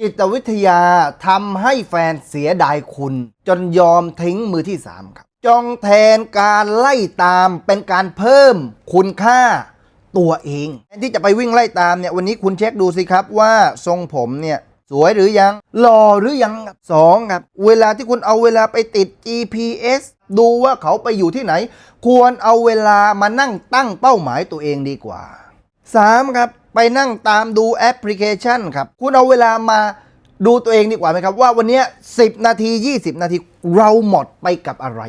จิตวิทยาทำให้แฟนเสียดายคุณ จนยอมทิ้งมือที่สามครับ จองแทนการไล่ตามเป็นการเพิ่มคุณค่าตัวเองแทนที่จะไปวิ่งไล่ตามเนี่ยวันนี้คุณเช็คดูสิครับว่าทรงผมเนี่ยสวยหรือยังหล่อหรือยังสองครับเวลาที่คุณเอาเวลาไปติด GPS ดูว่าเขาไปอยู่ที่ไหน ควรเอาเวลามานั่งตั้งเป้าหมายตัวเองดีกว่า 3. ครับ ไปนั่งตามดูแอปพลิเคชันครับ คุณเอาเวลามาดูตัวเองดีกว่าไหมครับ ว่าวันนี้ 10 นาที 20 นาทีเราหมดไปกับอะไร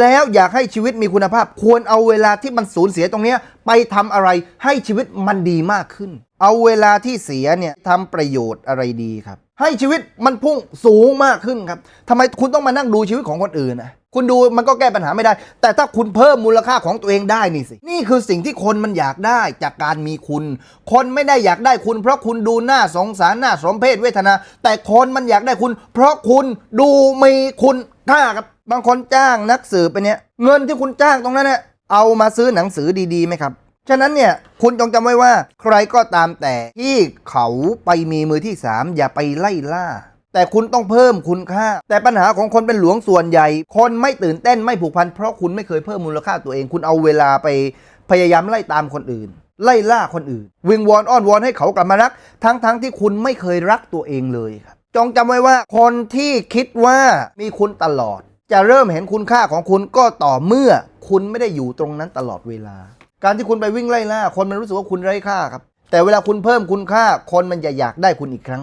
แล้วอยากให้ชีวิตมีคุณภาพ ควรเอาเวลาที่มันสูญเสียตรงนี้ไปทำอะไรให้ชีวิตมันดีมากขึ้น เอาเวลาที่เสียเนี่ยทำประโยชน์อะไรดีครับ ให้ชีวิตมันพุ่งสูงมากขึ้นครับทำไมคุณต้องมานั่งดูชีวิตของคนอื่นนะ คุณดูมันก็แก้ปัญหาไม่ได้ แต่ถ้าคุณเพิ่มมูลค่าของตัวเองได้นี่สิ นี่คือสิ่งที่คนมันอยากได้จากการมีคุณ คนไม่ได้อยากได้คุณ เพราะคุณดูหน้าสงสารหน้าสมเพศเวทนา แต่คนมันอยากได้คุณ เพราะคุณดูมีคุณค่าครับบางคนจ้างนักสืบไปเนี่ยเงินที่คุณจ้างตรงนั้นเนี่ยเอามาซื้อหนังสือดีๆไหมครับฉะนั้นเนี่ยคุณจงจำไว้ว่า ใครก็ตามแต่ที่เขาไปมีมือที่สามอย่าไปไล่ล่า แต่คุณต้องเพิ่มคุณค่า แต่ปัญหาของคนเป็นหลวงส่วนใหญ่ คนไม่ตื่นเต้นไม่ผูกพัน เพราะคุณไม่เคยเพิ่มมูลค่าตัวเอง คุณเอาเวลาไปพยายามไล่ตามคนอื่น ไล่ล่าคนอื่น วิงวอนอ้อนวอนให้เขากลับมารัก ทั้งๆทที่คุณไม่เคยรักตัวเองเลยครับจงจำไว้ว่าคนที่คิดว่ามีคุณตลอด จะเริ่มเห็นคุณค่าของคุณก็ต่อเมื่อคุณไม่ได้อยู่ตรงนั้นตลอดเวลา การที่คุณไปวิ่งไล่ล่าคนมันรู้สึกว่าคุณไร้ค่าครับแต่เวลาคุณเพิ่มคุณค่าคนมันจะอยากได้คุณอีกครั้ง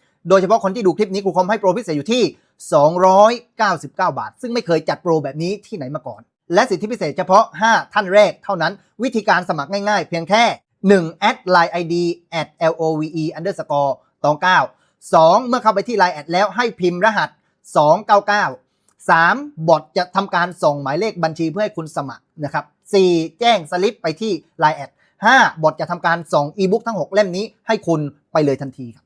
โดยเฉพาะคนที่ดูคลิปนี้ครูคอมให้โปรพิเศษอยู่ที่ 299 บาท ซึ่งไม่เคยจัดโปรแบบนี้ที่ไหนมาก่อน และสิทธิพิเศษเฉพาะ 5 ท่านแรกเท่านั้น วิธีการสมัครง่ายๆ เพียงแค่ 1 แอด line id at love underscore ตอง9 2 เมื่อเข้าไปที่ line แอดแล้วให้พิมพ์รหัส 299 3 บอทจะทำการส่งหมายเลขบัญชีเพื่อให้คุณสมัครนะครับ 4 แจ้งสลิปไปที่ line แอด 5 บอทจะทำการส่งอีบุ๊กทั้ง 6 เล่มนี้ให้คุณไปเลยทันทีครับ